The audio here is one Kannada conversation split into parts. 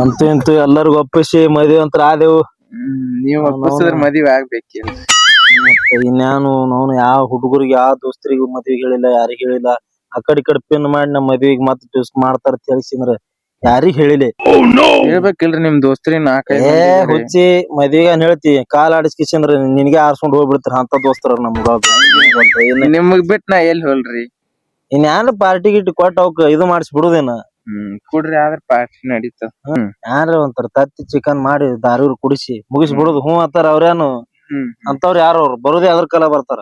ಅಂತೂ ಇಂತ ಎಲ್ಲರಿಗೂ ಒಪ್ಪಿಸಿ ಮದುವೆ ಅಂತ ಆದೆವು. ನೀವು ಒಪ್ಪಿಸಿದ್ರ ಮದ್ವಿ ಆಗ್ಬೇಕಿಲ್ಲ ಮತ್ತೆ ಇನ್ಯಾನು ನಾನು ಯಾವ ಹುಡುಗರಿಗೆ ಯಾವ ದೋಸ್ತರಿಗೂ ಮದ್ವಿಗ್ ಹೇಳಿಲ್ಲ ಯಾರಿಗ್ ಹೇಳಿಲ್ಲ. ಆ ಕಡೆ ಈ ಕಡೆ ಪಿನ್ ಮಾಡಿ ನಮ್ಮ ಮದ್ವಿಗ್ ಮತ್ತೆ ಟ್ವಿಸ್ಟ್ ಮಾಡ್ತಾರ ತಿಳಿಸಿದ್ರ ಯಾರಿಗ್ ಹೇಳಿಲ್ಲ. ಹೇಳ್ಬೇಕಿಲ್ರಿ ನಿಮ್ ದೋಸ್ತ್ರಿ ನಾಲ್ಕೈದು ಏ ಹುಚ್ಚಿ ಮದ್ವಿಗೆ ಏನ್ ಹೇಳ್ತಿ ಕಾಲ್ ಆಡಿಸ್ಕಿಸಂದ್ರ ನಿನಗೆ ಆರ್ಸ್ಕೊಂಡ್ ಹೋಗ್ಬಿಡ್ತಾರ? ಅಂತ ದೋಸ್ತರ ನಮ್ಗ ನಿಮಗ್ ಬಿಟ್ ನಾ ಎಲ್ಲಿ ಹೋಲ್ರಿ? ಇನ್ಯಾನು ಪಾರ್ಟಿ ಗಿಟ್ಟಿ ಕೊಟ್ಟ ಅವಕ್ ಇದು ಮಾಡಿಸಿ ಬಿಡುದೇನ? ಹ್ಮ್ ಕುಡ್ರಿ ಆದ್ರ ಪಾರ್ಟಿ ನಡೀತದ ಹ್ಮ್ ಯಾರ ಒಂಥರ ತತ್ತಿ ಚಿಕನ್ ಮಾಡಿ ದಾರೂರ್ ಕುಡಿಸಿ ಮುಗಿಸಿ ಬಿಡುದು ಹ್ಞೂ ಅಂತಾರ ಅವ್ರೇನು ಹ್ಮ್. ಅಂತವ್ರ ಯಾರು ಅವ್ರು? ಬರೋದೇ ಅದ್ರ ಕಲ ಬರ್ತಾರ.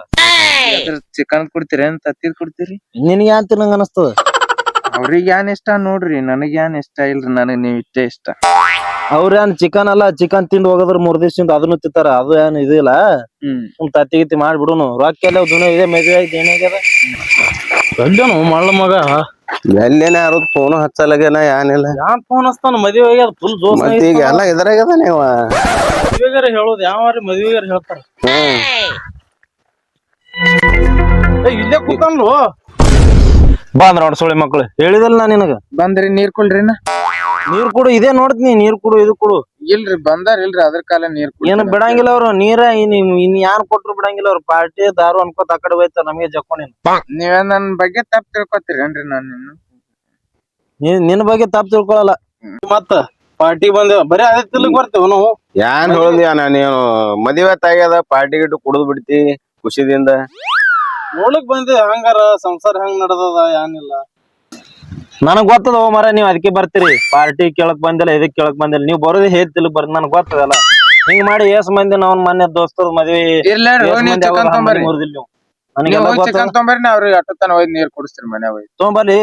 ಚಿಕನ್ ಕುಡ್ತೀರಿ ಏನ್ ತತ್ತಿದ್ ಕುಡ್ತೀರಿ? ನಿನಗೆ ಯಾನ್ ತಿನ್ನಂಗ ಅನಸ್ತದ? ಅವ್ರಿಗೆ ಏನ್ ಇಷ್ಟ ನೋಡ್ರಿ ನನಗೆ ಏನ್ ಇಷ್ಟ ಇಲ್ರಿ ನನಗ್ ನೀವ್ ಇಷ್ಟೇ ಇಷ್ಟ. ಅವ್ರೇನ್ ಚಿಕನ್ ಅಲ್ಲ ಚಿಕನ್ ತಿಂದ್ ಹೋಗದ್ರ ಮೂರ್ ದಿವಸದಿಂದ ಅದನ್ನು ತಿಂತಾರ ಅದು ಏನ್ ಇದಿಲ್ಲ ಹ್ಮ್. ಸುಮ್ ತತ್ತಿ ಗಿತ್ತಿ ಮಾಡ್ಬಿಡುನು. ರೊಕ್ಕ ಎಲ್ಲ ದುನ ಇದೆ ಮದ್ವೆ ಆಯ್ತು ಏನಾಗ್ಯದ ಮಳ್ಳ ಮಗ. ಎಲ್ಲೇನ ಯಾರು ಫೋನ್ ಹಚ್ಚಲಾಗೇನ ಏನಿಲ್ಲ ಯಾನ್ ಫೋನ್ ಹಚ್ತಾನ? ಮದ್ವೆ ಆಗ್ಯದ ಫುಲ್ ಜೋಸ್ ಈಗ ಎಲ್ಲ ಇದ್ರಾಗದ ನೀವ. ಮದ್ವೆಗಾರ ಹೇಳೋದು ಯಾವಾರ ಮದ್ವೆಗಾರ ಹೇಳ್ತಾರ? ಹ್ಮ್ ಏ, ಇಲ್ಲೇ ಕೂತನ್ಲು. ಬಾ ನೋಡ್ ಸೊಳ್ಳೆ ಮಕ್ಳು. ಹೇಳಿದಲ್ಲ ನಾ ನಿನಗ. ಬಂದ್ರಿ ನೀರ್ ಕುಡ್ರಿನ? ನೀರ್ ಕುಡು ಇದೇ ನೋಡ್ತೀನಿ ನೀರ್ ಕುಡು ಇದು ಕುಡು. ಇಲ್ರಿ ಬಂದಾರ ಇಲ್ರಿ ಅದ್ರ ಕಾಲ ನೀರ್ ಏನು. ಬಿಡಂಗಿಲ್ಲ ಅವ್ರು ನೀರ ಇನ್ ಇನ್ ಯಾನ್ ಕೊಟ್ರು ಬಿಡಂಗಿಲ್ಲ ಅವ್ರು ಪಾರ್ಟಿ ದಾರು ಅನ್ಕೋತ ಆ ಕಡೆ ಹೋಯ್ತಾರ ನಮಗೆ ಜಕ್ಕೊಂಡಿನ ನೀವ್ ನನ್ ಬಗ್ಗೆ ತಪ್ಪ ತಿಳ್ಕೊತೀರೇನ್ರಿ ನಾನು ಇನ್ನು ನೀನ್ ನಿನ್ ಬಗ್ಗೆ ತಪ್ಪು ತಿಳ್ಕೊಳಲ್ಲ. ಮತ್ತ ಪಾರ್ಟಿ ಬಂದ ಬರೀ ಅದೇ ತಿಳ್ಕ ಬರ್ತೇವ ನಾವು? ಯಾನ್ ಹೇಳಿದ್ಯಾ ನಾ ನೀನು ಮದುವೆ ತಾಗ್ಯದ ಪಾರ್ಟಿ ಗಿಟ್ಟು ಕುಡಿದ್ ಬಿಡ್ತಿ ಖುಷಿದಿಂದ. ನೋಡಕ್ ಬಂದೆ ಹಂಗಾರ ಸಂಸಾರ ಹೆಂಗ್ ನಡ್ದದ ಏನಿಲ್ಲ ನನಗ್ ಗೊತ್ತದ ಓ ಮರ ನೀವ್ ಅದಕ್ಕೆ ಬರ್ತೀರಿ. ಪಾರ್ಟಿ ಕೇಳಕ್ ಬಂದಿಲ್ಲ ಇದಕ್ ಕೇಳಕ್ ಬಂದಿಲ್ಲ. ನೀವ್ ಬರೋದೇ ಹೇಳ್ತಿಲ್ಲ ಬರ್ ನನಗ್ ಗೊತ್ತದಲ್ಲ. ಹಿಂಗ್ ಮಾಡಿ ಎಸ್ ಮಂದಿ ನಾವ್ ಮೊನ್ನೆ ದೋಸ್ತರ್ ಮದ್ವಿ ಇಲ್ಲ ಏಸ್ ನೀವ್ ಮಂದಿ ಚಿಕನ್ ತೊಂಬರ್ರಿ. ನೀವು. ನೀವ್ ನನಗೆಲ್ಲ ಹೋಗಿ ಗೊತ್ತದ. ತೊಂಬರ್ರಿ ನಾ ಅವ್ರಿಗೆ ಅಟ್ಟು ತನ ಹೋಗಿ ನೀರ್ ಕುಡಿಸ್ತೀರಿ ಮನೆ ಹೋಗಿ ತೊಂಬಲ್ಲಿ.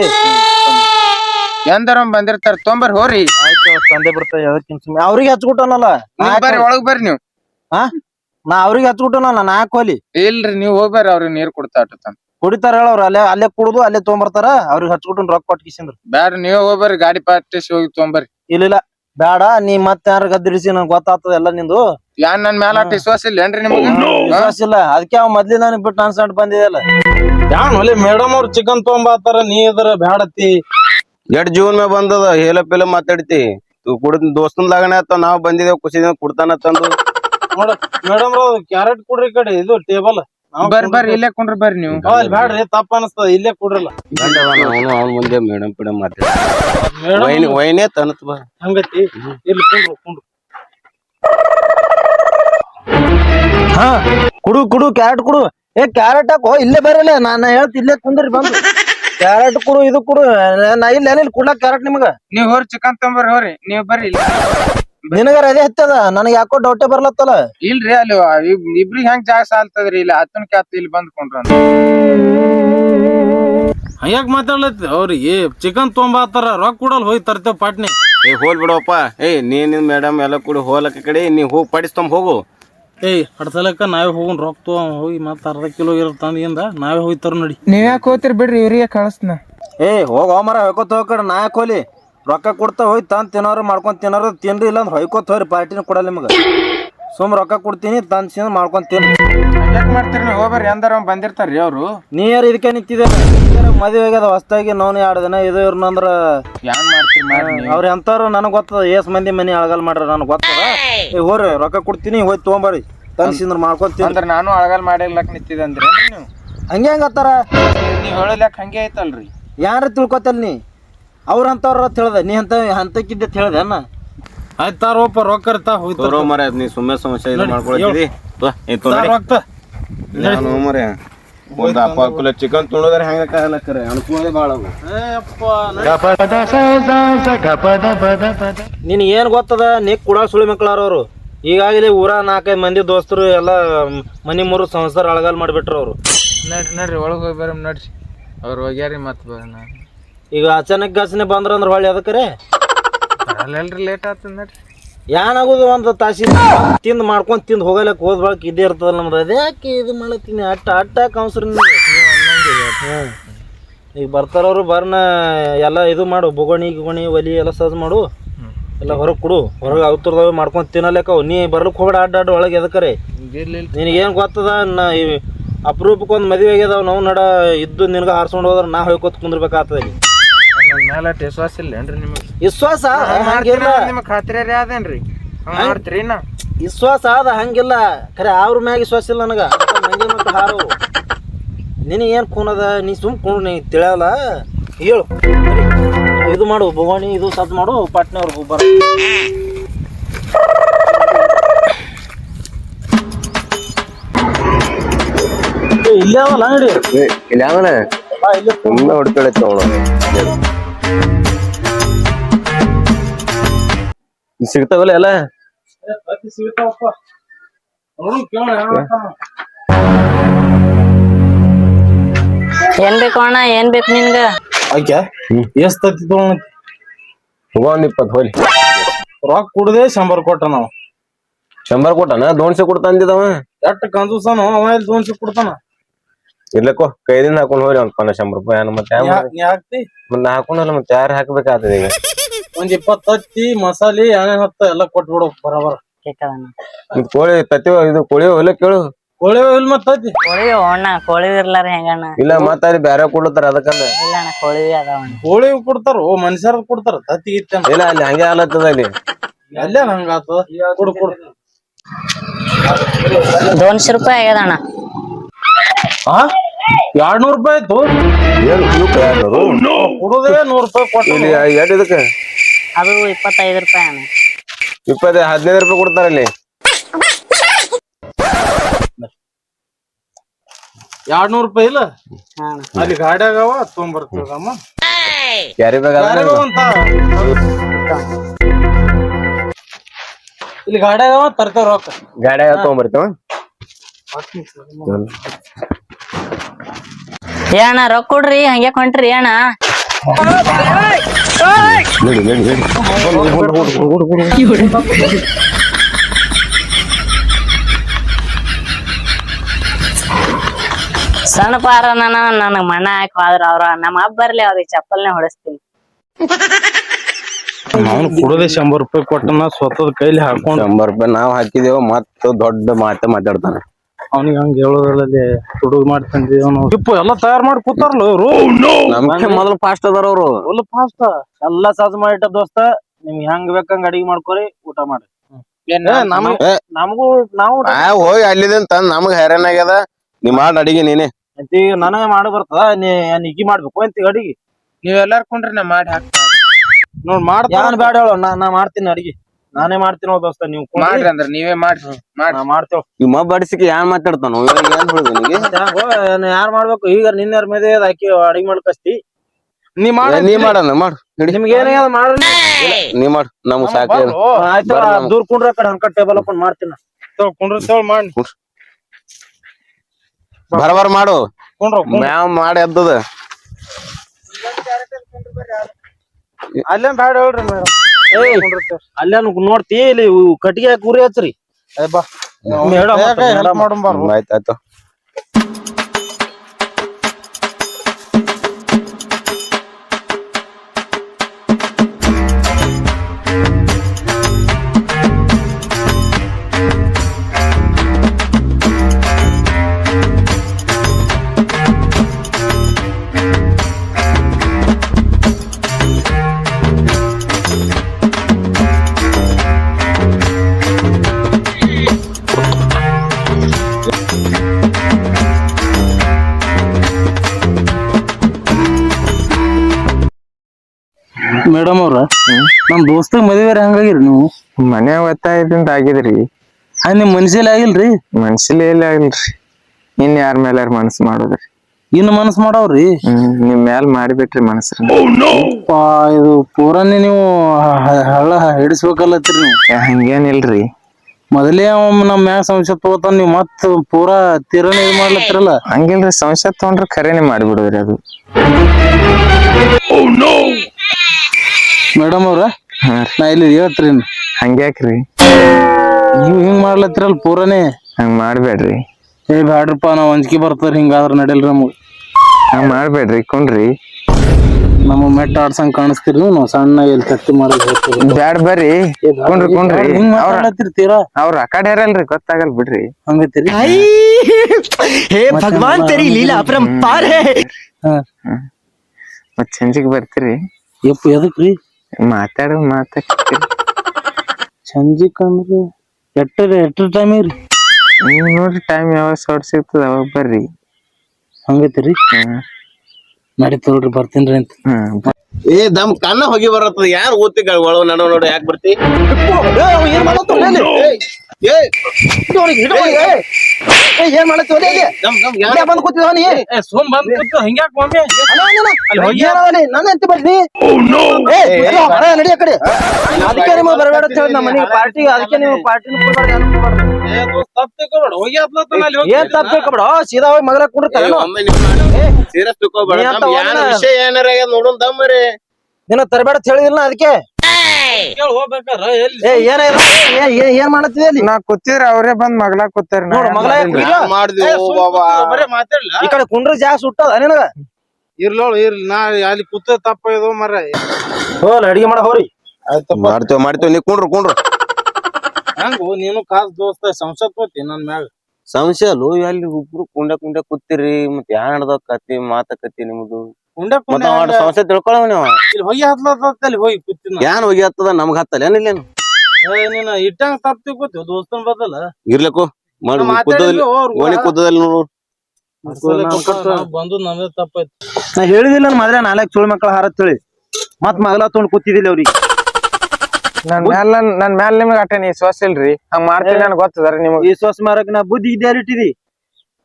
ಎಂದಾರ ಬಂದಿರ್ತಾರ ತೊಂಬರ್ ಹೋರಿ. ಆಯ್ತು ತಂದೆ ಬರ್ತಾರೆ ಅದಕ್ಕಿಂತ ಸುಮ್ನೆ ಅವ್ರಿಗೆ ಹಚ್ಬಿಟ್ಟನಲ್ಲ ನೀವ್ ಬರ್ರಿ ಒಳಗ್ ಬರ್ರಿ ನೀವು. ನಾ ಅವ್ರಿಗೆ ಹಚ್ಕೊಟ್ಟನಲ್ಲ ನಾ ಯಾಕ್ ಹೋಲಿ. ಇಲ್ರಿ ನೀವ್ ಹೋಗ್ಬರ್ರಿ ಅವ್ರಿಗೆ ನೀರ್ ಕುಡ್ತಾ ಅಟ್ಟತನ್. ತನ ಕುಡಿತಾರ ಹೇಳ ಅವ್ರು ಅಲ್ಲೇ ಅಲ್ಲೇ ಕುಡ್ದು ಅಲ್ಲೇ ತೊಗೊಂಬರ್ತಾರ ಅವ್ರಿಗೆ ಹಚ್ಕೊಟ್ಟು ರೊಕ್ಕ ಕೊಟ್ಕಿಸಿಂದ್ರ ಬ್ಯಾಡ್ರಿ ನೀವ್ ಹೋಗ್ಬರ್ರಿ ಗಾಡಿ ಪಾರ್ಟಿಸ್ ಹೋಗಿ ತೊಂಬರ್ರಿ ಇಲ್ಲ ಇಲ್ಲ ಬೇಡ ನೀ ಮತ್ತೆ ಯಾರ ಗದ್ದಿರಿಸಿ ನಂಗೆ ಗೊತ್ತಾಗ್ತದ ಎಲ್ಲ ನಿಂದು. ಯಾನ್ ನನ್ ಮ್ಯಾಲ ವಿಶ್ವಾಸ ಇಲ್ಲ ಏನ್ರಿ ನಿಮ್ಗೆ ವಿಶ್ವಾಸ ಇಲ್ಲ ಅದಕ್ಕೆ ಅವ್ ಮೊದ್ಲಿ ನನಗ್ ಬಿಟ್ಟು ಅನ್ಸಂಟ್ ಬಂದಿದೆಯಲ್ಲ. ಯಾನ್ ಹೊಲಿ ಮೇಡಮ್ ಅವ್ರು ಚಿಕನ್ ತೊಗೊಂಬಾತಾರ ನೀ ಇದ್ರ ಬ್ಯಾಡತ್ತಿ ಎಡ್ ಜೀವನ್ ಮೇ ಬಂದದ ಹೇಲ ಪಿಲ ಮಾತಾಡ್ತಿ. ಕುಡಿದ್ ದೋಸ್ತನ್ ಲಾಗಣ ಆತ ನಾವ್ ಬಂದಿದೇವ್ ಖುಷಿ ಕುಡ್ತಾನ ತಂದು. ನೋಡ ಮೇಡಮ್ ಕ್ಯಾರೆಟ್ ಕೊಡ್ರಿ ಈ ಕಡೆ ಇದು ಟೇಬಲ್ ಬರ್ರಿ ಬರ್ರಿ ಇಲ್ಲೇ ಕುಂಡ್ರಿ ಬರ್ರಿ ನೀವು. ಬ್ಯಾಡ್ರಿ ತಪ್ಪ ಅನಸ್ತದ ಇಲ್ಲೇ ಕುಡ್ರಿಲ್ಲ. ಅವನು ಅವ್ನ ಮುಂದೆ ಮೇಡಮ್ ಪಿಡಮ್ ಮಾತಾಡ ವೈನೇ ತನತ್ ಬಾ. ಹಂಗತಿ? ಇಲ್ಲಿ ಕುಂಡ್ರು ಕುಂಡ್ರು. ಹಾ ಕುಡು ಕುಡು ಕ್ಯಾರೆಟ್ ಕುಡು. ಏ ಕ್ಯಾರೆಟ್ ಹಾಕೋ ಇಲ್ಲೇ ಬರಲ್ಲ ನಾನು ಹೇಳ್ತಿ ಇಲ್ಲೇ ಕುಂದ್ರಿ ಬಂದು. ಕ್ಯಾರೆಟ್ ಕುಡು ಇದು ಕುಡು. ನಾ ಇಲ್ಲ ಏನಿಲ್ಲ ಕುಡ್ಲಾಕ್ ಕ್ಯಾರೆಟ್ ನಿಮಗ. ನೀವ್ ಹೋರ್ ಚಿಕನ್ ತಗೊಂಬರ್ರಿ ಹೋರಿ. ನೀವ್ ಬರ್ರಿ ಇಲ್ಲಿ. ನಿನಗಾರ ಅದೇ ಹತ್ತದ? ನನಗೆ ಯಾಕೋ ಡೌಟೇ ಬರ್ಲತ್ತಲ್ಲ? ಇಲ್ರಿ ಅಲ್ಲಿ ಇಬ್- ಇಬ್ರಿಗೆ ಹೆಂಗ್ ಜಾಗ ಸಾಲ್ತದ್ರಿ? ಇಲ್ಲಿ ಹತ್ತನ ಕ್ಯಾತ್ ಇಲ್ಲಿ ಬಂದ್ ಕೊಂಡ್ರ ಹಂಗ್ಯಾಕ್ ಮಾತಾಡ್ಲತ್ತಿ? ಅವ್ರಿಗೆ ಚಿಕನ್ ತೊಂಬತ್ತಾರ ರೊಕ್ಕ ಕೊಡಲ್ ಹೋಗಿ ತರ್ತೇವ್ ಪಾಟ್ನಿ. ಏ ಹೋಲ್ ಬಿಡಪ್ಪ ಏಯ್ ನೀನ್ ಮೇಡಮ್ ಎಲ್ಲ ಕೂಡ ಹೋಲಕ್ಕ ಕಡೆ ನೀ ಹೋಗಿ ಪಡಿಸ್ತಂಬ ಹೋಗು. ಏಯ್ ಹಡ್ಸಲಕ್ಕ ನಾವೇ ಹೋಗೋಣ ರೊಕ್ಕ ತಗೋ ಹೋಗಿ ಮತ್ತೆ ಅರ್ಧ ಕಿಲೋ ಇರೋ ತಂದಿಂದ ನಾವೇ ಹೋಗಿ ತರು ನೋಡಿ ನೀವ್ ಯಾಕೆ ಹೋಗ್ತಿರ್ ಬಿಡ್ರಿ ಇವ್ರಿಗೆ ಕಳಿಸ್ನ. ಏ ಹೋಗ ಮರ ಹೊಯ್ಕೋತ ಹೋಗ್ಕಡ ನಾ ಯಾಕೆ ಹೋಲಿ? ರೊಕ್ಕ ಕೊಡ್ತಾ ಹೋಯ್ ತಂದ್ ತಿನ್ನೋರು ಮಾಡ್ಕೊಂಡ್ ತಿನ್ನೋರು ತಿನ್ರಿ ಇಲ್ಲ ಅಂದ್ರೆ ಹೊಯ್ಕೋತ ಹೋಗ್ರಿ ಪಾರ್ಟಿನ ಕೊಡಲ್ಲ ನಿಮಗೆ. ಸುಮ್ ರೊಕ್ಕ ಕೊಡ್ತೀನಿ ತಂದ್ ತಿಂದ್ ಮಾಡ್ಕೊಂಡ್ ತಿನ್ ಯಾಕೆ ಮಾಡ್ತೀರಿ ನೀವು ಹೋಗ್ಬರ್ರಿ ಎಂದಾರ ಬಂದಿರ್ತಾರ್ರಿ ಅವ್ರು. ನೀ ಯಾರು ಇದಕ್ಕೆ ನಿಂತಿದೆ ಮದುವೆ ಆಗ್ಯದ ಹೊಸ್ತಾಗಿ ನೋನ್ ಎರಡು ದಿನ ಇದು ಇವ್ರನ್ನಂದ್ರ ಯಾನ್ ಮಾಡ್ತೀರಿ ಮಾಡಿ ನೀವು? ಅವ್ರ ಎಂತವ್ರು ನನಗ್ ಗೊತ್ತದ ಏಸ್ ಮಂದಿ ಮನಿ ಅಳಗಲ್ ಮಾಡ್ರ ನನಗೆ ಗೊತ್ತದ. ಏ ಹೋರಿ ರೊಕ್ಕ ಕೊಡ್ತೀನಿ ಹೋಯ್ ತೊಗೊಂಬರ್ರಿ. ತಂದು ಸಿಂದ್ ಮಾಡ್ಕೊಂಡ್ ತಿನ್ ಅಂದ್ರೆ ನಾನು ಅಳಗಲ್ ಮಾಡಿರ್ಲಕ್ ನಿಂತಿದೆ ಅಂದ್ರೆ ನೀವು? ಹಂಗೆ ಹಂಗತ್ತಾರ ನೀವು ಹೇಳಲಕ್ ಹಂಗೆ ಐತಲ್ರಿ. ಯಾರು ತಿಳ್ಕೊತಲ್ ನೀ? ಅವ್ರ ಅಂತವ್ರ ಅಂತ ಹೇಳ್ದೆ ನೀ ಅಂತ ಅಂತಕ್ಕಿದ್ದೆ ಹೇಳ್ದೆ ಆಯ್ತು ತಾರೋಪ ರೊಕ್ಕ ಇರ್ತಾ ತೋರೋ ಮರ ನೀ ಸುಮ್ಮನೆ ಸಮಸ್ಯೆ ಇದು ಮಾಡ್ಕೊಳತ್ತಿದಿ ರೊಕ್ಕ. ನಾನು ಮರೆ ಒಂದ್ ಅಪ್ಪ ಕುಲ ಚಿಕನ್ ತುಳಿದ್ರೆ ಹೆಂಗ ಕಾಲಕ್ಕರೆ ಅನುಕೂಲ ಭಾಳ ಅವು. ನಿನ್ ಏನ್ ಗೊತ್ತದ? ನೀ ಕೂಡ ಸುಳಿ ಮಕ್ಕಳಾರ ಅವ್ರು. ಈಗಾಗಲೇ ಊರ ನಾಲ್ಕೈದು ಮಂದಿ ದೋಸ್ತರು ಎಲ್ಲ ಮನಿ ಮೂರು ಸಂಸಾರ ಅಳಗಾಲ್ ಮಾಡಿಬಿಟ್ರು ಅವ್ರು. ನಡ್ರಿ ನಡ್ರಿ ಒಳಗೆ ಹೋಗಿ ಬರಮ್ ನಡ್ರಿ ಅವ್ರು ಹೋಗ್ಯಾರಿ ಮತ್ ಬರೋಣ ಈಗ ಅಚಾನಕ್ ಗಾಸನೆ ಬಂದ್ರ ಅಂದ್ರೆ ಹೊಳ್ಳಿ ಅದಕ್ಕೆ ಅಲ್ಲಲ್ರಿ ಲೇಟ್ ಆತದ ನೋಡ್ರಿ. ಏನಾಗೋದು ಒಂದು ತಾಸಿ ತಿಂದು ಮಾಡ್ಕೊಂಡ್ ತಿಂದು ಹೋಗಲಕ್ ಹೋದ್ ಬಳಕ ಇದೇ ಇರ್ತದಲ್ಲ ನಮ್ದು. ಅದ್ಯಾಕೆ ಇದು ಮಾಡತ್ತೀನಿ. ಅಟ್ಟ ಅಟ್ಟ ಕೌನ್ಸ್ರಿ ಹಾಂ ಈಗ ಬರ್ತಾರವ್ರು ಬರ್ನ ಎಲ್ಲ ಇದು ಮಾಡು ಬೊಗಣಿ ಗುಗಣಿ ಒಲಿ ಎಲ್ಲ ಸಜ್ ಮಾಡು. ಎಲ್ಲ ಹೊರಗೆ ಕೊಡು. ಹೊರಗೆ ಅವತರದವ ಮಾಡ್ಕೊಂಡ್ ತಿನ್ನಲೆಕ್ಕ ಅವು. ನೀ ಬರ್ಲಿಕ್ಕೆ ಹೋಗ್ಬೇಡ ಅಡ್ಡ ಅಡ್ಡ ಒಳಗೆ ಎದಕ್ಕರೆ ನಿನಗೇನು ಗೊತ್ತದ? ನಾ ಈ ಅಪರೂಪಕ್ಕೆ ಒಂದು ಮದುವೆ ಆಗ್ಯದ ನಾವು ನಡ ಇದ್ದು ನಿನಗೆ ಹಾರ್ಸ್ಕೊಂಡು ಹೋದ್ರೆ ನಾ ಹೋಯ್ಕೊತ್ ಕುಂದ್ರಬೇಕಾಗ್ತದೆ ಇಲ್ಲಿ ಮ್ಯಾಲ ಅಷ್ಟ್ ವಿಶ್ವಾಸ ಇಲ್ಲೇನ್ರಿ ನಿಮಗೆ? ವಿಶ್ವಾಸ ಅದ ಹಂಗಿಲ್ಲ. ನಿಮಗ್ ಖಾತ್ರಿ ಅದೇನ್ರಿ? ಹಂಗ್ ಮಾಡ್ತೀರಿ ನಾ ವಿಶ್ವಾಸ ಅದ ಹಂಗಿಲ್ಲ. ಖರೆ ಅವ್ರ ಮ್ಯಾಗ ವಿಶ್ವಾಸ ಇಲ್ಲ ನನಗ. ಮಂದಿ ಮತ್ತೆ ಹಾರು. ನಿನಗೇನು ಏನು ಕೂನದ ನೀ ಸುಮ್ ಕೂಣ್ ನೀ ತಿಳಿಯಲ್ಲ. ಹೇಳು. ಇದು ಮಾಡು ಭವಾನಿ ಇದು ಸದ್ ಮಾಡು ಪಾಟ್ನೆ ಅವ್ರಿಗೆ ಬರ ಇಲ್ಲೇ ಅವಲ್ಲ ಅಂಗಡಿ ಇಲ್ಲ ಇಲ್ಲ ಇಲ್ಲೇ ಸುಮ್ಮನೆ ಹೊಡ್ಕೊಳತ್ತೆ ಅವಳು ಸಿಗ್ತಾವಲ್ಲ ಎಲ್ಲ? ಏನ್ ಬೇಕು ಅಣ್ಣ? ಏನ್ ಬೇಕು ನಿನ್ಗ? ಆಯ್ಕೆ? ಎಷ್ಟ್ ತತ್ತಿ ತೊಗೊಂಡ್ ಒಂದ್ ಇಪ್ಪತ್ತು ಹೋಲಿ ರೊಕ್ಕ ಕುಡ್ದೆ ಶಂಬರ್ ಕೊಟ್ಟ ನಾವು. ಶಂಬರ್ ಕೊಟ್ಟನ? ದೋನ್ಸೆ ಕೊಡ್ತಾ ಅಂದಿದವ ಎಷ್ಟ್ ಕಂಜೂಸನು ಅವ ಇಲ್ಲಿ ದೋನ್ಸಿ ಕೊಡ್ತಾನ? ಇರ್ಲಕ್ಕೋ ಕೈದಿಂದ ಹಾಕೊಂಡ್ ಹೋಗ್ರಿ ಒಂದ್ ಪನ್ನ ಶಂಬರ್ ರೂಪಾಯಿ ಏನ್ ಮತ್ತೆ ನೀ ಹಾಕ್ತಿ ನಾ ಹಾಕೊಂಡಲ್ಲ ಮತ್ತೆ ಯಾರು ಹಾಕ್ಬೇಕಾಗ್ತದೆ ಈಗ? ಒಂದ್ ಇಪ್ಪತ್ ಹತ್ತಿ ಮಸಾಲಿ ಏನೇನ್ ಹತ್ತ ಎಲ್ಲ ಕೊಟ್ಬಿಡು ಬರಬರ. ಮತ್ತ್ ಕೋಳಿ ತತ್ತಿ ಇದು ಕೋಳಿ ಇಲ್ಲ ಕೇಳು. ಕೋಳಿ ಇಲ್ಲ ಮತ್ತೆ ತತ್ತಿ ಕೋಳಿ ಅಣ್ಣ ಕೋಳಿ ಇರ್ಲಾರ ಹೆಂಗಣ್ಣ? ಇಲ್ಲ ಮತ್ತ ಅಲ್ಲಿ ಬ್ಯಾರೆ ಕೊಡ್ಲತ್ತಾರ ಅದಕ್ಕಲ್ಲ ಇಲ್ಲ ಅಣ್ಣ ಕೋಳಿ ಅದಾವಣ್ಣ ಕೋಳಿ ಕೊಡ್ತಾರ? ಓ ಮನುಷ್ಯರ ಕೊಡ್ತಾರ ತತ್ತಿ ಗಿತ್ತಿ ಇಲ್ಲ ಅಲ್ಲಿ ಹಂಗೆ ಆಲತ್ತದ ಅಲ್ಲಿ. ಅಲ್ಲೇ ಹಂಗ ಆತದ? ಕೊಡು ಕೊಡು. ದೋನ್ಶೆ ರೂಪಾಯಿ ಆಗ್ಯದಣ್ಣ ಹಾ ಎರಡ್ ನೂರ್ ರೂಪಾಯಿ ಆಯ್ತು. ಏನು ನೂರ್ ರೂಪಾಯಿ ಕೊಟ್ಟು ಇಲ್ಲಿ ಎರಡು ಇದಕ್ಕೆ? ಅದು ಇಪ್ಪತ್ತೈದು ರೂಪಾಯಿ ಅಣ್ಣ. ಇಪ್ಪತ್ತ ಹದಿನೈದು ರೂಪಾಯಿ ಕೊಡ್ತಾರೆ ಅಲ್ಲಿ. ಎರಡ್ ನೂರ್ ರೂಪಾಯಿ ಇಲ್ಲ? ಹಾ. ಅಣ್ಣ ಅಲ್ಲಿ ಗಾಡ್ಯಾಗವ ತೊಗೊಂಬರ್ತದಮ್ಮ ಕ್ಯಾರಿ ಬೇಕಾದ್ರೆ ಗಾಡ್ಯಾಗವ ಅಂತ. ಇಲ್ಲಿ ಗಾಡ್ಯಾಗವ ತರ್ತೇವ್ ರೊಕ್ಕ. ಗಾಡ್ಯಾಗ ತಗೊಂಬರ್ತೀವ? ಏ ಅಣ್ಣ ರೊಕ್ಕ ಕೊಡ್ರಿ ಹಂಗೆ ಹೊಂಟ್ರಿ ಏನ ಸಣ್ಣ ಪಾರ ನನ್ನ ನನಗ್ ಮಣ್ಣ ಹಾಕಿ ಹೋದ್ರ ಅವ್ರ. ನಮ್ಮ ಅಪ್ಪ ಬರ್ಲಿ ಅವ್ರಿಗೆ ಚಪ್ಪಲ್ನೆ ಹೊಡಿಸ್ತೀನಿ. ನಾನು ಕೊಡದೆ ಶಂಬರ್ ರೂಪಾಯಿ ಕೊಟ್ಟನ ಸ್ವತದ ಕೈಲಿ ಹಾಕೊಂಡ್ ಶಂಬರ್ ರೂಪಾಯಿ ನಾವ್ ಹಾಕಿದೇವ ಮತ್ತ ದೊಡ್ಡ ಮಾತೆ ಮಾತಾಡ್ತಾನ. ಅವನಿಗೆ ಹಂಗ ಹೇಳೋದ್ರಲ್ಲಿ ತುಡುಗ್ ಮಾಡ್ತಂದಿ ಅವನು. ಟಿಪ್ಪು ಇಪ್ಪು ಎಲ್ಲ ತಯಾರ್ ಮಾಡಿ ಕೂತಾರಲ್ಲ ಇವ್ರು ನಮ್ಗೆ ಮೊದಲು ಫಾಸ್ಟ್ ಅದಾರ ಅವರು. ಫುಲ್ ಫಾಸ್ಟ್ ಎಲ್ಲ ಸಾಜ್ ಮಾಡಿಟ್ಟ ದೋಸ್ತ ನಿಮ್ಗೆ ಹೆಂಗ್ ಬೇಕಂಗ್ ಅಡಿಗೆ ಮಾಡ್ಕೊರಿ ಊಟ ಮಾಡ್ರಿ. ಏ, ನಮಗ್ ನಮಗೂ ನಾವು ಹೋಗಿ ಅಲ್ಲಿದಿಂದ ತಂದ್ ನಮಗ್ ಹೈರಾಣ ಆಗ್ಯದ. ನೀ ಮಾಡ್ ಅಡಿಗೆ ನೀನೆ. ನನಗ ನನಗೆ ಮಾಡಿ ಬರ್ತದ ನೀ ನಿಗಿ ಮಾಡ್ಬೇಕು ಅಂತ ಅಡಿಗೆ. ನೀವ್ ಎಲ್ಲಾರ್ ಕೊಂಡ್ರಿ ನಾ ಮಾಡಿ ಹಾಕ್ತೀನಿ. ನೋಡ್ ಮಾಡ್ತಾನ ಬೇಡ ಹೇಳು ನಾ ನಾ ಮಾಡ್ತೀನಿ ಅಡಿಗೆ. ನಾನೇ ಮಾಡ್ತೀನಿ ನೋಡ್ ದೋಸ್ತ ನೀವು ಮಾಡ್ರಿ ಅಂದ್ರ ನೀವೇ ಮಾಡ್ರಿ ಮಾಡ್ರಿ. ನಾ ಮಾಡ್ತೇವ್. ಈ ಮಬ್ಬ ಬಡಿಸಿಕೆ ಯಾನ್ ಮಾತಾಡ್ತಾನ? ಇವಾಗ ಏನ್ ಹೇಳುದು ನಿನಗೆ? ಯಾರು ಮಾಡ್ಬೇಕು? ಈಗ ನಿನ್ನೆ ಮೇಲೆ ಹಾಕಿ ಅಡಿಗೆ ಮಾಡ್ಕಸ್ತಿ. ನೀ ಮಾಡ. ನೀ ಮಾಡಣ ಮಾಡು. ನಿಮ್ಗೆ ಏನೇ ಮಾಡ್ರಿ ನೀ ಮಾಡು. ನಮ್ಗೆ ಸಾಕು ಆಯ್ತು. ದೂರ ಕುಂಡ್ರ ಕಡೆ ಹಂಕ ಟೇಬಲ್ ಹಾಕೊಂಡ್ ಮಾಡ್ತೀನಿ ಕುಂಡ್ರ ತಗೊಳ್ ಮಾಡಿ. ಬರಬರ ಮಾಡು. ಕುಂಡ್ರ ಮ್ಯಾವ್ ಮಾಡಿ ಎದ್ದದ. ಅಲ್ಲೇ ಬ್ಯಾಡ ಹೇಳ್ರಿ ಮೇಡಮ್. ಅಲ್ಲೇ ನೋಡ್ತಿ ಇಲ್ಲಿ ಇವು ಕಟ್ಟಿಗೆ ಕೂರಿ ಹಚ್ರಿ. ಬಾ ಮೇಡಮ್ ಆಯ್ತಾಯ್ತು ಮೇಡಮ್ ಅವ್ರ ನಮ್ ದೋಸ್ತ ಮದುವೆ ಹಂಗಾಗಿರಿ ನೀವು. ಮನೆ ಒತ್ತಾಯದಿಂದ ಆಗಿದ್ರಿ. ಆ ನಿಮ್ ಮನ್ಸಿಲ್ ಆಗಿಲ್ರಿ? ಮನ್ಸಿಲಿ ಎಲ್ಲಿ ಆಗಿಲ್ರಿ? ಇನ್ ಯಾರ ಮೇಲೆ ಯಾರ ಮನಸ್ಸು ಮಾಡೋದ್ರಿ? ಇನ್ನು ಮನಸ್ ಮಾಡವ್ರಿ? ಹ್ಮ್ ನಿಮ್ ಮ್ಯಾಲ್ ಮಾಡಿಬಿಟ್ರಿ ಮನಸ್ ಪಾ ಇದು ಪೂರನೇ ನೀವು ಹ- ಹಳ್ಳ ಹಿಡಿಸ್ಬೇಕಲ್ಲತ್ರಿ ನೀವು. ಹಂಗೇನಿಲ್ರಿ. ಮೊದಲೇ ಅವ ನಮ್ ಮ್ಯಾಗ ಸಂಶಯ ತಗೋತಾನ ನೀವು ಮತ್ತ ಪೂರಾ ತೀರನೇ ಇದು ಮಾಡ್ಲತ್ತಿರಲ್ಲ. ಹಂಗಿಲ್ರಿ ಸಂಶಯ ತಗೊಂಡ್ರೆ ಖರೇನೆ ಮಾಡಿಬಿಡುದ್ರಿ ಅದು. Oh, ಮೇಡಮ್ ಅವ್ರ ನಾ ಇಲ್ಲಿ ಹೇಳ್ತ್ರಿ ಹಂಗ್ಯಾಕ್ರಿ ನೀವು ಹಿಂಗ್ ಮಾಡ್ಲತ್ತಿರಲ್ ಪೂರನೇ? ಹಂಗ್ ಮಾಡ್ಬೇಡ್ರಿ. ಏ ಬ್ಯಾಡ್ರಪ್ಪ ನಾವ್ ಅಂಜಿಕೆ ಬರ್ತಾರ ಹಿಂಗಾದ್ರ ನಡಿಲ್ರಿ ನಮಗ್. ಹಂಗ್ ಮಾಡ್ಬೇಡ್ರಿ ಕೊಂಡ್ರಿ. ನಮ್ಮ ಮೆಟ್ಟ ಆಡ್ಸಂಗ್ ಕಾಣಿಸ್ತಿರ್ ನಾವು ಸಣ್ಣ ಇಲ್ಲಿ ಕತ್ತಿ ಮಾಡಿ ಬ್ಯಾಡ್ ಕೊಂಡ್ರಿ ಕೊಂಡ್ರಿ ಹಿಂಗ್ ಮಾತಾಡತ್ತಿರ್ತೀರಾ ಅವ್ರ ಆ ಹೇರಲ್ರಿ ಗೊತ್ತಾಗಲ್ ಬಿಡ್ರಿ. ಹಂಗತ್ತಿರಿ ಹೇ ಭಗವಾನ್ ತೆರಿ ಲೀಲಾ ಅಪರಂಪಾರ ಪಾರೇ. ಮತ್ ಸಂಜಿಗ್ ಬರ್ತೀರಿ ಯಪ್ಪ ಎದಕ್ರಿ ಮಾತಾಡ ಮಾತಾಡ ಸಂಜಿಕ್ ಅಂದ್ರೆ ಎಟ್ಟರ ಎಟ್ಟರ ಟೈಮ್ ರೀ ನೀವ್ ನೋಡ್ರಿ ಟೈಮ್ ಯಾವಾಗ ಶಾರ್ಟ್ ಸಿಗ್ತದ ಅವಾಗ ಬರ್ರಿ ಹಂಗೈತ್ರಿ ಹ್ಮ್ ನೋಡ್ರಿ ಬರ್ತೀನಿ ಅಂತ ಹ್ಮ್ ಏ ದಮ್ ಕಣ್ಣ ಹೋಗಿ ಬರತ್ತದ ಯಾರು ಓದ್ತಿ ಒಳ ನಡವ ನೋಡಿ ಯಾಕೆ ಬರ್ತಿ ಏನ್ ಏ ಮಾಡತ್ತಲ್ಲ ದಮ್ ಯಾರ್- ಬಂದ್ ಕೂತಿದ ನೀ? ಸುಮ್ ಬಂದ್ ಕೂತು ಹಿಂಗ್ಯಾಕ್ ನನ್ನ ನಡಿ ಆ ಕಡೆ. ಅದಕ್ಕೆ ನಿಮಗೆ ಬರಬೇಡ ಅಂತ ಹೇಳಿ ನಮ್ಮ ಮನೆಗೆ ಪಾರ್ಟಿ ಅದಕ್ಕೆ ನೀವು ಪಾರ್ಟಿ ಏನ್ ತಪ್ಪ ತಿಳ್ಕೊಬೇಡ? ಸೀದಾ ಹೋಗಿ ಒಮ್ಮೆ ನೀವು ಸೀರಿಯಸ್ ತಿಳ್ಕೊಬೇಡ. ಏನಾರ ನೋಡೋಣ ದಮ್ಮರಿ ನಿನ್ನ ತರಬೇಡ ಅಂತ ಹೇಳಿದಿಲ್ಲ ಅದಕ್ಕೆ. ಕೇಳ್ ಹೋಗ್ಬೇಕಾರ ಎಲ್ಲಿ ಏ ಏನಾಯ್ತು ಏ- ಏ- ಏನ್ ಮಾಡತ್ತಿದೆ ಅಲ್ಲಿ? ನಾ ಕೂತಿದ್ರ ಅವ್ರೇ ಬಂದ್ ಮಗ್ಲಾ ಕೂತಾರ ನೋಡು. ಮಾಡಿದ್ವಿ ಕೂತು ಬರೇ ಮಾತಾಡ್ಲ. ಈ ಕಡೆ ಕುಂಡ್ರ ಜಾಸ್ ಹುಟ್ಟದ ನಿನಗ? ಇರ್ಲೋಳು ಇರ್ಲಿ. ನಾ ಅಲ್ಲಿ ಕೂತ ತಪ್ಪ ಇದು ಮರ ಹೋಲ್ ಅಡಿಗೆ ಮಾಡ ಹೋರಿ. ಮಾಡ್ತೇವ್ ಮಾಡ್ತೇವ್. ನೀ ಕುಂಡ್ರು ಕುಂಡ್ರು. ಹಂಗು ನೀನು ಕಾಸ್ ದೋಸ್ತ ಸಂಸತ್ವತಿ ನನ್ ಮ್ಯಾಗ. ಸಂಶಯ ಅಲ್ಲೋ ಅಲ್ಲಿ ಇಬ್ರು ಕುಂಡೆ ಕುಂಡೆ ಕೂತಿರಿ ಮತ್ ಯಾ ನಡ್ದ ಕತ್ತಿ ಮಾತಕತ್ತಿ ನಿಮ್ದು? ಮತ್ತ ತಿಳ್ಕೊಳ್ಳ ಸಂಶಯ ತಿಳ್ಕೊಳವ ನೀವು. ಇಲ್ಲಿ ಹೋಗಿ ಹತ್ಲತ್ತ ಅಲ್ಲಿ ಹೋಗಿ ಕೂತಿನ. ಯಾನ್ ಹೋಗಿ ಹತ್ತದ? ನಮ್ಗ ಹತ್ತಲ್ಲ ಏನಿಲ್ಲೇನು ನೀನ ಇಟ್ಟಂಗ ತಪ್ಪ ತಿಳ್ಕೊತೀವಿ ದೋಸ್ತನ ಬದಲ. ಇರ್ಲಕ್ಕು ಮಾಡಿ ಕುದ್ದದಲ್ಲಿ ಓಣಿ ಕುದ್ದದಲ್ಲಿ ನೋಡು. ಬಂದು ನಮ್ದೇ ತಪ್ಪಾಯ್ತು ನಾ ಹೇಳಿದಿಲ್ಲ ನನ್ನ ಮದ್ವೆ ನಾಲ್ಕು ಸುಳ್ಳು ಮಕ್ಕಳ ಹಾರತ್ ಹೇಳಿ ಮತ್ ಮಗಲ ತೊಗೊಂಡ್ ಕೂತಿದಿಲ್ಲ ಅವ್ರಿಗೆ. ನನ್ ಮ್ಯಾಲ ನನ್ ಮ್ಯಾಲ ನಿಮ್ಗೆ ಅಟ್ಟ ನೀ ವಿಶ್ವಾಸ ಇಲ್ರಿ. ಹಂಗ ಮಾಡ್ತೀನಿ ನನ್ ನಿಮ್ಗೆ. ಈ ವಿಶ್ವಾಸ ಮಾರಕ್ ನಾ ಬುದ್ಧಿ ಇದ್ದೇ ಇಟ್ಟಿದಿ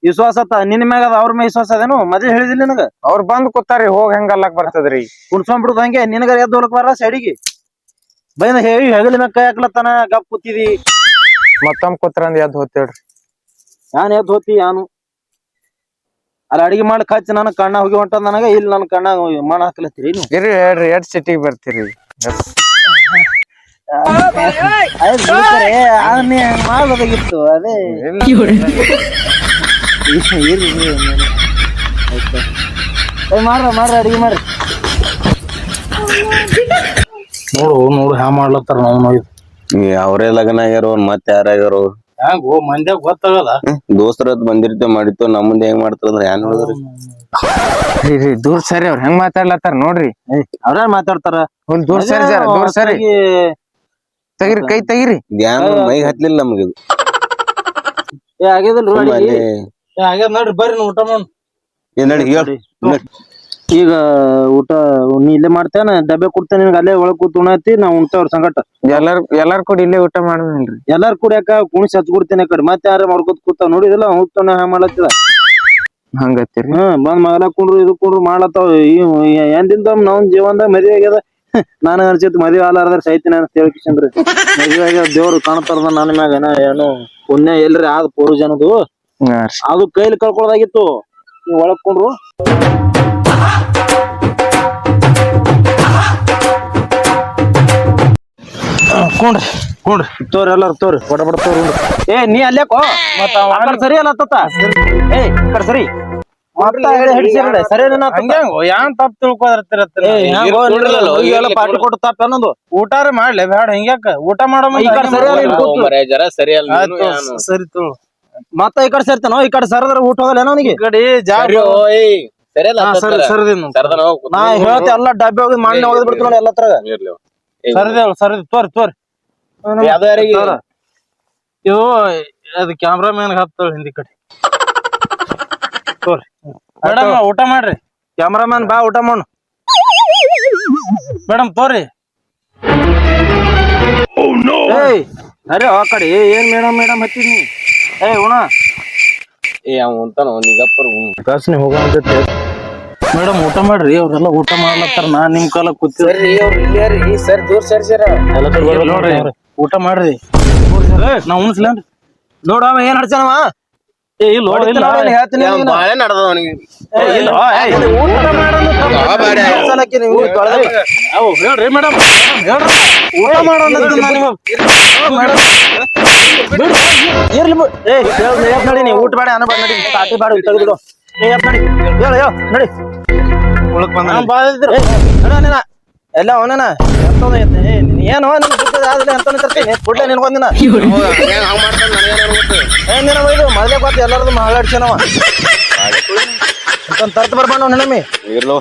ವಿಶ್ವಾಸ ಅತ್ತ ನಿನ್ನ ಮ್ಯಾಗ ಅದ ಅವ್ರ ಮ್ಯಾಗ ವಿಶ್ವಾಸ ಅದೇನು ಮದ್ವೆ ಹೇಳಿದಿಲ್ಲ ನಿನಗ ಅವ್ರ ಬಂದ್ ಕೊತ್ತಾರಿ ಹೋಗ್ ಹೆಂಗ್ ಅಲ್ಲಕ್ ಬರ್ತದ್ರಿ ಕುಣ್ಸ್ಕೊಂಡ್ಬಿಡುದು ಹಂಗೆ ನಿನಗ ಎದ್ದು ಹೊಲಕ್ ಬರ ಸೈಡಿಗೆ ಬೈನ ಹೇಳಿ ಹೆಗಲ ಮ್ಯಾಗ ಕೈ ಹಾಕ್ಲತ್ತಾನ ಗಪ್ ಕೂತಿದಿ ಮತ್ತೊಮ್ಮೆ ಕೂತ್ರಂದ್ ಎದ್ದು ಹೋತೇಳ್ರಿ ನಾನು ಎದ್ದು ಹೋತಿ ಯಾನು ಅಲ್ಲಿ ಅಡಿಗೆ ಮಾಡಿ ಕಚ್ಚಿ ನನ್ನ ಕಣ್ಣ ಹೋಗಿ ಹೊಂಟದ ನನಗ ಇಲ್ಲಿ ನನ್ನ ಕಣ್ಣ ಮಣ ಹಾಕ್ಲತ್ತೀರಿ ನೀವು ಇರ್ರಿ ಹೇಳ್ರಿ ಎರಡ್ ಸಿಟಿಗೆ ಬರ್ತೀರಿ ಮಾಡ್ಬೋದಾಗಿತ್ತು ಅದೇ ಮಾಡ್ರ ಮಾಡ್ರ ಅಡಿಗೆ ಮಾಡ್ರಿ ನೋಡು ನೋಡು ಹ್ಯಾ ಮಾಡ್ಲತ್ತಾರ ನಾವು ನೋಡಿ. ಅವರೇ ಲಗ್ನ ಆಗ್ಯಾರೋ ಮತ್ತೆ ಯಾರ್ಯಾಗ್ಯಾರೋ ಹೆಂಗು ಮಂದ್ಯಾಗ ಗೊತ್ತಾಗಲ್ಲ. ದೋಸ್ತರ ಬಂದಿರ್ತೇವ್ ಮಾಡಿತ್ತು ನಮ್ಮಂದ ಮುಂದೆ ಹೆಂಗ್ ಮಾಡ್ತಾರ ಯಾನ್ ಹೇಳಿದ್ರಿ ದೂರ್ ದೂರ ಸರಿ ಅವ್ರ ಹೆಂಗ್ ಮಾತಾಡ್ಲತ್ತಾರ ನೋಡ್ರಿ. ಅವ್ರ ಮಾತಾಡ್ತಾರ? ಒಂದ್ ದೂರ ಸರಿ ಸರ್ ದೂರ್ ಸರಿ. ತೆಗಿರಿ ಕೈ ತೆಗಿರಿ. ಧ್ಯಾನ ಮೈಗ್ ಹತ್ಲಿಲ್ಲ ನಮ್ಗೆ ಇದು ಏ ಆಗಿದಿಲ್ರಿ ಆಗ್ಯಾದ ನೋಡ್ರಿ ಬರ್ರಿ ಊಟ ಮಾಡ್ ಏ ನಡಿ ಹೇಳ್ ಈಗ ಊಟ ನೀ ಇಲ್ಲೇ ಮಾಡ್ತೇನ? ಡಬ್ಬೆ ಕೊಡ್ತೇನೆ ನಿನ್ಗೆ ಅಲ್ಲೇ ಒಳಗ್ ಕೂತ್ ಉಣತಿ ನಾ ಉಣ್ತೇವ್ರ ಸಂಗಟ. ಎಲ್ಲಾರ್ ಎಲ್ಲಾರ್ ಕೂಡ ಇಲ್ಲೇ ಊಟ ಮಾಡಿ ಎಲ್ಲಾರು ಕೂಡ ಯಾಕ ಕುಣಿಸಿ ಹಚ್ಕೊಡ್ತೇನೆ ಕೊಡ್ತೇನೆ ಕಡೆ. ಮತ್ತೆ ಯಾರ ಮಾಡ್ಕೊತ ಕೂತಾವ್ ನೋಡಿದಿಲ್ಲ ಹೋಗ್ತಾನ ಹ್ಯಾ ಮಾಡ್ಲತ್ತಿದ ಹಂಗತ್ತೀರಿ. ಹ್ಮ್ ಬಂದ್ ಮಗಲ ಕುಂಡ್ರು ಇದು ಕುಂಡ್ರು ಮಾಡ್ಲತ್ತಾವ ಎಂದಿಂದ ನಾವ್ ಜೀವನದಾಗ ಮದ್ವೆ ಆಗ್ಯದ. ನಾನು ಅನ್ಸಿತ್ ಮದ್ವೆ ಆಲಾರ್ದಾರ ಸೈತಿನ ಅಂತ ಹೇಳ್ಕಿಸಂದ್ರಿ ಮದ್ವೆ ಆಗ್ಯದ ದೇವ್ರು ಕಾಣ್ತಾರದ ನನ್ನ ಮ್ಯಾಗ ಏನೋ ಏನು ಪುಣ್ಯ ಎಲ್ರಿ ಆದ ಪೂರ್ವ ಜನದು. ಅದು ಕೈಲಿ ಕಳ್ಕೊಳ್ಳೋದಾಗಿತ್ತು ನೀವು ಒಳಕೊಂಡ್ರು ಕುಂಡ್ರು. ಕೊಂಡ್ರಿ ಕೊಂಡ್ರಿ. ತೋರಿ ಎಲ್ಲಾರು ತೋರಿ. ಬಡ ಬಡ ತೋರಿ. ಏ ನೀ ಅಲ್ಲೇಕೋ ಮತ್ತ ಸರಿ ಅಲ್ಲ ತತ್ತ? ಏ ಕಡೆ ಸರಿ. ಊಟಾರ ಮಾಡ್ಲಿ ಬ್ಯಾಡ ಹಿಂಗ್ಯಾಕ. ಊಟ ಮಾಡೋ ಈ ಕಡೆ ಸರಿ ಅಲ್ಲ ಸರಿ ಮತ್ತ ಈ ಕಡೆ ಸೇರ್ತಾನೋ? ಈ ಕಡೆ ಸರದ್ರ ಊಟ ಹೋಗಲ್ಲ ಏನೋ ಅವನಿಗೆ? ಈ ಕಡೆ ಜಾಗ. ಸರಿದಿನ್. ನಾ ಹೇಳ್ತೆ ಎಲ್ಲ ಡಬ್ಬೆ ಹೋಗಿ ಮಣ್ಣೆ ಒಗದ್ ಬಿಡ್ತೀನಿ ಎಲ್ಲ ತರ ಸರಿದ್ ತೋರಿ ತೋರಿ. ಯಾವ್ದು ಯಾರಿಗೆ? ಕ್ಯಾಮ್ರಾ ಮ್ಯಾನ್ ಅದು ಹತ್ತಳ ಹಿಂದಿ ಕಡೆ. ತೋರಿ. ಮೇಡಮ್ ಊಟ ಮಾಡ್ರಿ. ಕ್ಯಾಮ್ರಾ ಮ್ಯಾನ್ ಬಾ ಊಟ ಮಾಡು. ಮೇಡಮ್ ತೋರಿ. ಏಯ್ ಅರೆ ಆ ಕಡೆ ಏನ್ ಮೇಡಮ್ ಮೇಡಮ್ ಹತ್ತಿದ್ನಿ ಏಯ್ ಉಣ. ಏ ಅವ ಉಣ್ತಾನ ಅವ್ನಿಗೆ ಗಪ್ಪರ್ ಉಣ್. ಕಾಸ್ನಿ ಹೋಗೋ ಮೇಡಮ್ ಊಟ ಮಾಡ್ರಿ ಅವ್ರೆಲ್ಲ ಊಟ ಮಾಡ್ಲತ್ತಾರ ನಾ ನಿಮ್ ಕಾಲ ಕೂತಿ ಸರ್ ದೂರ ಸರಿ ಸರ ನೋಡ್ರಿ ಊಟ ಮಾಡ್ರಿ. ನಾ ಉಣ್ಸ್ಲೇನ್ರಿ. ನೋಡ ಅವ ಏನ್ ಹಡ್ಸನವ ಏ ಇಲ್ಲ ಇಲ್ಲ ಹೇಳ್ತೀನಿ ಏ, ಅವ್ನ್ ಬಾಳೆ ಅವ್ನಿಗೆ. ಇಲ್ಲ ಊಟ ಮಾಡೋದು ನೀವು. ತೊಳ್ದೆ. ಅವು ಹೇಳ್ರಿ ಮೇಡಮ್. ಹೇಳ್ರಿ. ಊಟ ಮಾಡೋಣ ಇರ್ಲಿ ಬಿಡು. ಏ ಹೇಳ್ ಹೇಳ್ ನಡಿ ನೀ ಊಟ ಬೇಡ ಅನ್ನಬೇಡ ನಡಿ. ತಾಟಿ ಬೇಡ ತೆಗೆದು ಏ ನಡಿ? ಹೇಳ ಹೇಳ ನಡಿ. ಉಳಕ್ ಬಂದ ನಡ ನೀನ. ಎಲ್ಲ ಅವನ ಏನು ನಿನ್ ಬುದ್ಧಿ ಆದ್ರೆ ಎಂತ ತರ್ತೀನಿ ಕುಡ್ಲೆ ನಿನ್ಗೊಂದಿನ ಹಂಗ್ ಇದು ಮೊದಲೇ ಗೊತ್ತ ಎಲ್ಲರದು ಮಗಳಾಡ್ಸನವ ತರ್ತ ಬರ್ಬಾಣ ನೆನಮಿ ಇರ್ಲೋ.